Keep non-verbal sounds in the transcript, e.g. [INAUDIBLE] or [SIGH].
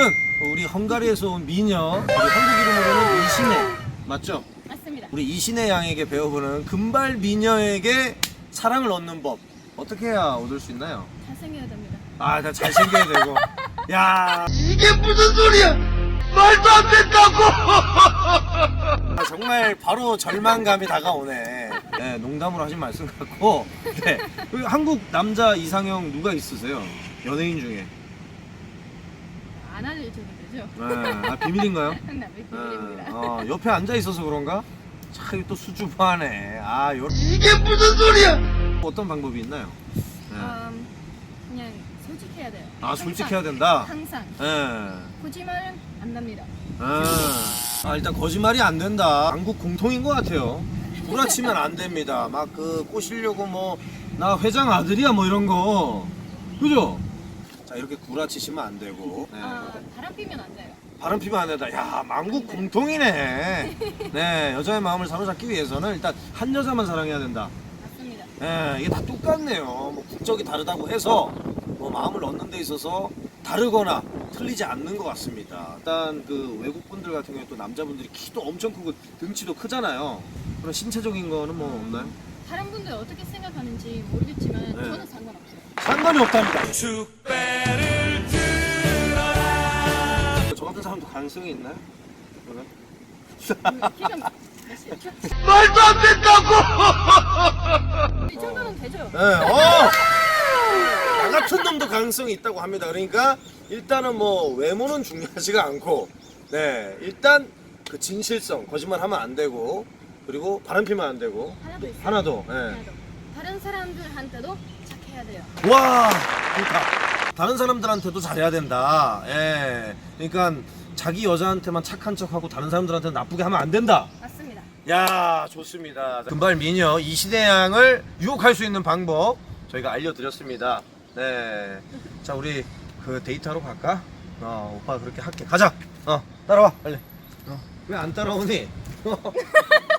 오늘은 우리 헝가리에서 온 미녀, 우리 한국 이름으로는 이신혜 맞죠? 맞습니다. 우리 이신혜 양에게 배워보는 금발 미녀에게 사랑을 얻는 법 어떻게 해야 얻을 수 있나요? 잘생겨야 됩니다. 아, 나 잘생겨야 되고. [LAUGHS] 야, 이게 무슨 소리야? 말도 안 된다고! [LAUGHS] 아, 정말 바로 절망감이 다가오네. 네, 농담으로 하신 말씀 같고. 네. 그 한국 남자 이상형 누가 있으세요? 연예인 중에. 안 알려줘도 되죠? 네. 아, 비밀인가요? 나 [LAUGHS] 네. 비밀입니다. 어, 옆에 앉아 있어서 그런가? 참, 또 수줍어하네. 아, 요 이게 무슨 소리야? 어떤 방법이 있나요? 네. 음, 그냥 솔직해야 돼요. 아, 솔직해야 된다? 항상 예. 거짓말은 안 됩니다. 아, 아, 일단 거짓말이 안 된다. 한국 공통인 것 같아요. 구라치면 안 됩니다. 막 그 꼬시려고 뭐 나 회장 아들이야 뭐 이런 거. 그죠? 자 이렇게 구라치시면 안 되고. 네. 아, 바람 피면 안 돼요. 바람 피면 안 된다. 야 만국 공통이네. 네 여자의 마음을 사로잡기 위해서는 일단 한 여자만 사랑해야 된다. 맞습니다. 예, 이게 다 똑같네요. 뭐 국적이 다르다고 해서 뭐 마음을 얻는 데 있어서 다르거나 틀리지 않는 것 같습니다. 일단 그 외국 분들 같은 경우에 또 남자분들이 키도 엄청 크고 등치도 크잖아요. 그런 신체적인 거는 뭐 없나요? 다른 분들 어떻게 생각하는지 모르겠지만 네. 저는 상관없어요. 상관이 없답니다. 저 가능성이 있나요? 그러면? [LAUGHS] 말도 안 된다고! 이 정도는 되죠? 네, 어! 나 같은 놈도 가능성이 있다고 합니다. 그러니까 일단은 뭐 외모는 중요하지가 않고, 네, 일단 그 진실성, 거짓말 하면 안 되고, 그리고 바람 피면 안 되고, 하나도 있어요. 하나도, 네. 하나도. 다른 사람들한테도 착해야 돼요. 와, 좋다. 다른 사람들한테도 잘해야 된다. 예. 그러니까 자기 여자한테만 착한 척하고 다른 사람들한테 나쁘게 하면 안 된다. 맞습니다. 야 좋습니다. 금발 미녀 이시대 양을 유혹할 수 있는 방법 저희가 알려드렸습니다. 네. 자 우리 그 데이트하러 갈까? 어 오빠 그렇게 할게. 가자. 어 따라와 빨리. 어, 왜 안 따라오니? [LAUGHS] [LAUGHS]